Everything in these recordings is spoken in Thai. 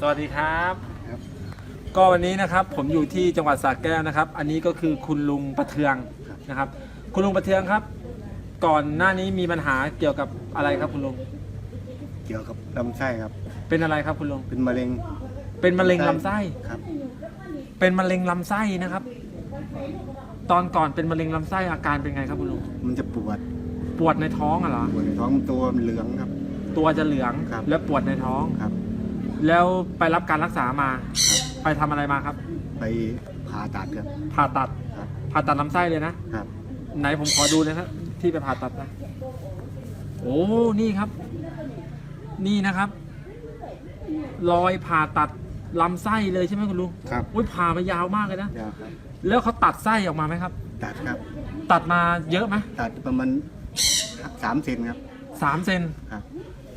สวัสดีครับครับ ก็วันนี้นะครับผมอยู่ที่จังหวัดสระแก้วนะครับ อันนี้ก็คือคุณลุงประเทืองนะครับ คุณลุงประเทืองครับ ก่อนหน้านี้มีปัญหาเกี่ยวกับอะไรครับคุณลุง เกี่ยวกับลำไส้ครับ เป็นอะไรครับคุณลุง เป็นมะเร็ง เป็นมะเร็งลำไส้ครับ เป็นมะเร็งลำไส้นะครับ ตอนก่อนเป็นมะเร็งลำไส้อาการเป็นไงครับคุณลุง มันจะปวด ปวดในท้องอะเหรอ ปวดในท้องตัวมันเหลืองครับ ตัวจะเหลือง ครับ และปวดในท้อง ครับ แล้วไปรับการรักษามา ไปทำอะไรมาครับไปผ่าตัดครับผ่าตัดครับผ่าตัดลำไส้เลยนะ ครับไหนผมขอดูนะครับที่ไปผ่าตัดนะ โอ้นี่ครับ นี่นะครับ รอยผ่าตัดลำไส้เลยใช่ไหมคุณลุงครับอุ้ยผ่ามายาวมากเลยนะ ยาวครับ แล้วเขาตัดไส้ออกมาไหมครับ ตัดครับ ตัดมาเยอะไหมตัดประมาณสามเซนครับสามเซนครับ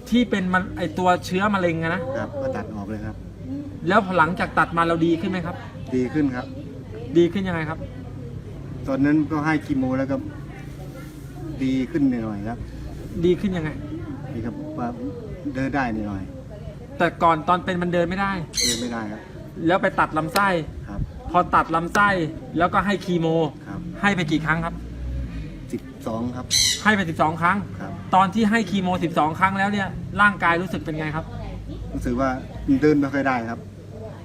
ที่เป็นมันไอตัวเชื้อมะเร็งอะนะ ครับก็ตัดออกเลยครับ แล้วพอหลังจากตัดมาเราดีขึ้นไหมครับ ดีขึ้นครับ ดีขึ้นยังไงครับ ตอนนั้นก็ให้คีโมแล้วก็ดีขึ้นหน่อยๆครับดีขึ้นยังไงดีครับว่าเดินได้หน่อยแต่ก่อนตอนเป็นมันเดินไม่ได้ ๆเดินไม่ได้ครับแล้วไปตัดลำไส้ ครับพอตัดลำไส้แล้วก็ให้คีโม ครับให้ไปกี่ครั้งครับ สิบสองครับ ให้ไป 12 ครั้ง ครับ ตอนที่ให้คีโม 12 ครั้งแล้วเนี่ยร่างกายรู้สึกเป็นไงครับ รู้สึกว่าเดินไม่ค่อยได้ครับ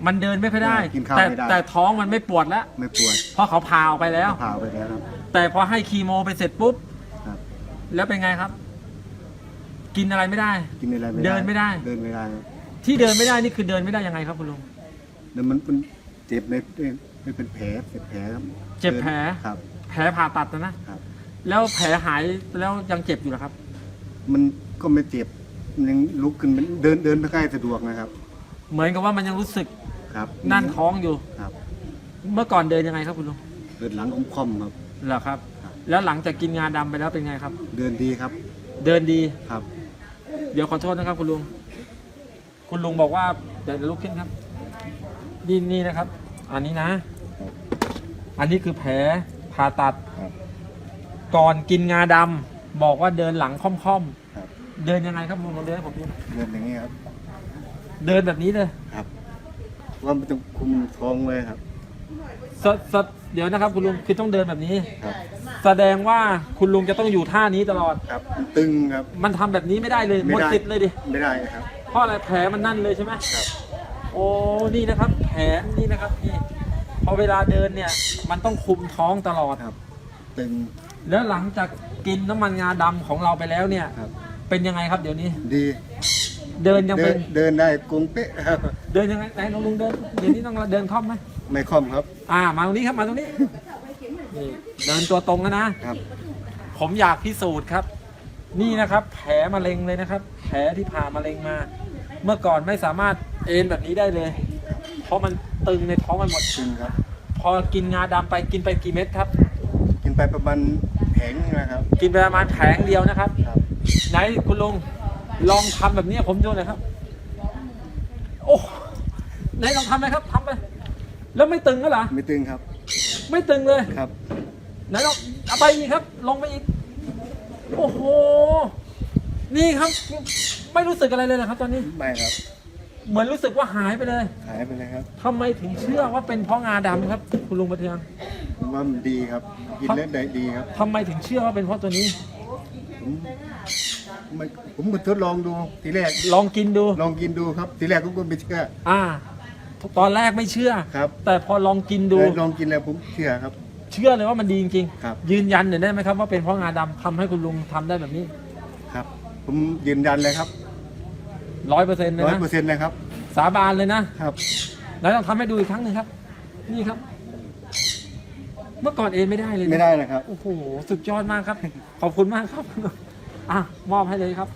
มันเดินไม่ค่อยได้ กินข้าวแต่ไม่ได้ แต่ท้องมันไม่ปวดแล้ว ไม่ปวดเพราะเขาพาออกไปแล้ว ผ่าไปแล้วครับ แต่พอให้คีโมไปเสร็จปุ๊บ ครับ แล้วเป็นไงครับ กินอะไรไม่ได้ กินอะไรไม่ได้ เดินไม่ได้ เดินไม่ได้ครับที่เดินไม่ได้นี่คือเดินไม่ได้ยังไงครับคุณลุง เดินมันเป็นเจ็บในในเป็นแผลเจ็บแผลครับเจ็บแผลครับ แผลผ่าตัดนะนะ ครับ แล้วแผลหายแล้วยังเจ็บอยู่เหรอครับ มันก็ไม่เจ็บมันยังลุกขึ้นมันเดินเดินไม่ค่อยสะดวกนะครับ เหมือนกับว่ามันยังรู้สึกครับนั่นท้องอยู่ ครับเมื่อก่อนเดินยังไงครับคุณลุงเดินหลังค่อมๆครับ เหรอครับครับ แล้วหลังจากกินงาดำไปแล้วเป็นไงครับ เดินดีครับเดินดี ครับ เดี๋ยวขอโทษนะครับ คุณลุง คุณลุงบอกว่าเดี๋ยวลุกขึ้นครับนี่นี่นะครับ อันนี้นะ อันนี้คือแผลผ่าตัดครับ ก่อนกินงาดำบอกว่าเดินหลังค่อมครับ ๆ เดินยังไงครับลุงลองเดินให้ผมดูหน่อยเดินอย่างนี้ครับ เดินแบบนี้เลยครับว่ามันต้องคุมท้องเลยครับสสเดี๋ยวนะครับคุณลุงคือต้องเดินแบบนี้ ครับ แสดงว่าคุณลุงจะต้องอยู่ท่านี้ตลอด ครับมันตึงครับ มันทำแบบนี้ไม่ได้เลยหมไม่ดได้ สิทธิ์เลยดิ ไม่ได้ครับ เพราะอะไรแผลมันนั่นเลยใช่ไหมครับโอ้นี่นะครับ แผลนี่นะครับนี่พอเวลาเดินเนี่ย มันต้องคุมท้องตลอด ครับ ตึง แล้วหลังจากกินน้ำมันงาดำของเราไปแล้วเนี่ย ครับ เป็นยังไงครับเดี๋ยวนี้ ดีเดินยังเดิเป็นนเดินได้กงเป๊ะครับ เดินยังไงไหนลองลุงเดินเดี๋ยวนี้ต้องเดินคล่อมไหมไม่ค่อมครับอ่ามาตรงนี้ครับมาตรงนี้นี่เดินตัวตรงแล้วนะ ครับ ผมอยากพิสูจน์ครับ นี่นะครับ แผลมะเร็งเลยนะครับ แผลที่ผ่ามะเร็งมา เมื่อก่อนไม่สามารถเอนแบบนี้ได้เลย เพราะมันตึงในท้องมันหมดตึงครับ พอกินงาดำไปกินไปกี่เม็ดครับ กินไปประมาณ แผงนึงนะครับ กินไปประมาณแผงเดียวนะครับ ครับ ไหนคุณลุงลองทำแบบนี้ให้ผมดูหน่อยครับ โอ้ไหนลองทำไหมครับทำไป แล้วไม่ตึงก็เหรอ ไม่ตึงครับ ไม่ตึงเลย ครับ ไหนลองเอาไปอีกครับ ลงไปอีก โอ้โห นี่ครับ ไม่รู้สึกอะไรเลยนะครับ ตอนนี้ ไม่ครับ เหมือนรู้สึกว่าหายไปเลย หายไปเลยครับ ทำไมถึงเชื่อว่าเป็นเพราะงาดำครับ คุณลุงประเทืองผม ว่ามันดีครับ กินแล้วได้ดีครับทำไมถึงเชื่อว่าเป็นเพราะตัวนี้ ผมมันผมก็ทดลองดูทีแรกลองกินดู ลองกินดูครับ ทีแรกผมก็ไม่เชื่ออ่า ตอนแรกไม่เชื่อ ครับแต่พอลองกินดูแต่ลองกินแล้วผมเชื่อครับ เชื่อเลยว่ามันดีจริงครับ ยืนยันหน่อยได้ไหมครับว่าเป็นเพราะงาดำทำให้คุณลุงทำได้แบบนี้ครับ ผมยืนยันเลยครับร้อยเปอร์เซ็นต์เลยร้อยนะเปอร์เซ็นต์เลยครับ สาบานเลยนะ ครับ แล้วต้องทำให้ดูอีกครั้งหนึ่งครับ นี่ครับ เมื่อก่อนเอนไม่ได้เลยนะไม่ได้นะครับ โอ้โห สุดยอดมากครับ ขอบคุณมากครับ อะ มอบให้เลยครับ